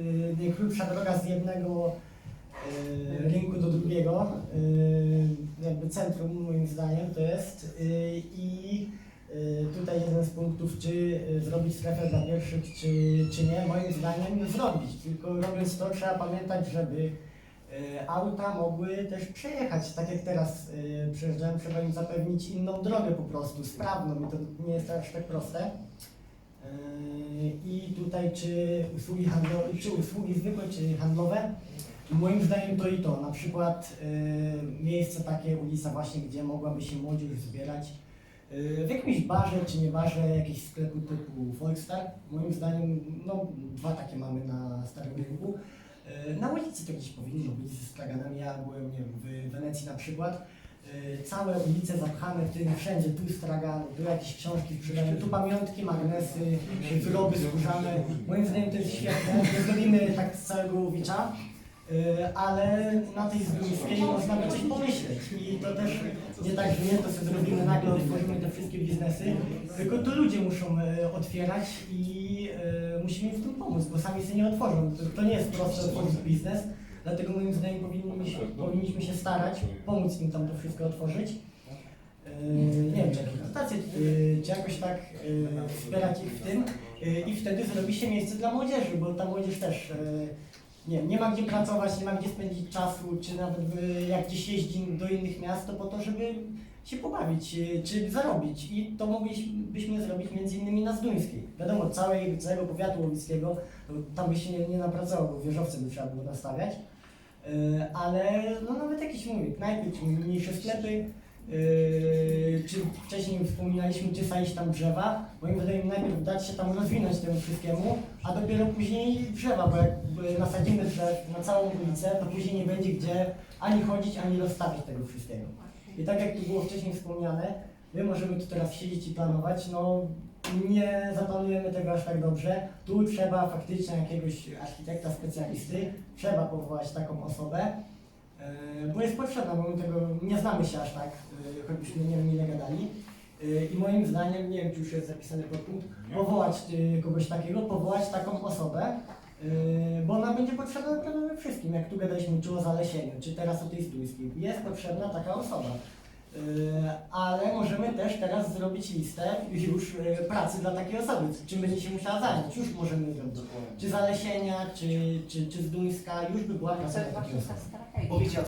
y, najkrótsza droga z jednego y, rynku do drugiego, y, jakby centrum moim zdaniem to jest. I tutaj jeden z punktów, czy zrobić strefę dla pieszych, czy, czy nie, moim zdaniem zrobić, tylko robiąc to trzeba pamiętać, żeby auta mogły też przejechać, tak jak teraz przejeżdżają, trzeba im zapewnić inną drogę po prostu, sprawną. I to nie jest aż tak proste. Yy, I tutaj czy usługi handlowe, czy usługi zwykłe, czy handlowe, moim zdaniem to i to. Na przykład yy, miejsce takie, ulica właśnie, gdzie mogłaby się młodzież zbierać yy, w jakimś barze, czy nie barze, jakiegoś sklepu typu Volkstar. Moim zdaniem, no dwa takie mamy na Starym Rynku. Na ulicy to gdzieś powinno być ze straganami. Ja byłem nie wiem, w Wenecji na przykład. Yy, Całe ulice zapchane tym wszędzie, tu stragan, tu jakieś książki sprzedane, tu pamiątki, magnesy, wyroby skórzane. Moim zdaniem to jest świetne. Nie zrobimy tak z całego Łowicza, yy, ale na tej Zduńskiej można by coś pomyśleć. I to też nie tak, że nie to sobie zrobimy nagle, otworzymy te wszystkie biznesy, tylko to ludzie muszą e, otwierać i e, musimy im w tym pomóc, bo sami sobie nie otworzą. To nie jest proste otworzyć biznes, dlatego moim zdaniem powinniśmy, powinniśmy się starać, pomóc im tam to wszystko otworzyć. E, nie wiem, czy jakieś dotacje, e, czy jakoś tak e, wspierać ich w tym. E, i wtedy zrobi się miejsce dla młodzieży, bo ta młodzież też e, nie, nie ma gdzie pracować, nie ma gdzie spędzić czasu, czy nawet e, jak gdzieś jeździ do innych miast, to po to, żeby się pobawić, e, czy zarobić. I to moglibyśmy zrobić między innymi na Zduńskiej. Wiadomo, całej, całego powiatu łowickiego, to tam by się nie, nie napracowało, bo wieżowce by trzeba było nastawiać, ale no nawet jakieś mówię, knajpy, czy mniejsze sklepy, Yy, czy wcześniej wspominaliśmy, czy sadzić tam drzewa. Moim zdaniem najpierw dać się tam rozwinąć temu wszystkiemu, a dopiero później drzewa, bo jak nasadzimy drzew na całą ulicę, to później nie będzie gdzie ani chodzić, ani rozstawić tego wszystkiego. I tak jak tu było wcześniej wspomniane, my możemy tu teraz siedzieć i planować, no nie zaplanujemy tego aż tak dobrze. Tu trzeba faktycznie jakiegoś architekta, specjalisty, trzeba powołać taką osobę. Yy, Bo jest potrzebna, bo my tego nie znamy się aż tak, choćbyśmy nie wiem ile gadali. Yy, I moim zdaniem, nie wiem czy już jest zapisany podpunkt, powołać kogoś takiego, powołać taką osobę, bo ona będzie potrzebna naprawdę wszystkim, jak tu gadaliśmy czy o zalesieniu, czy teraz o tej stójskiej. Jest potrzebna taka osoba. Yy, Ale możemy też teraz zrobić listę już yy, pracy dla takiej osoby, czym będzie się musiała zająć. Już możemy zrobić. Czy zalesienia, czy, czy, czy z Duńska, już by była praca dla takiej osoby. Powiedział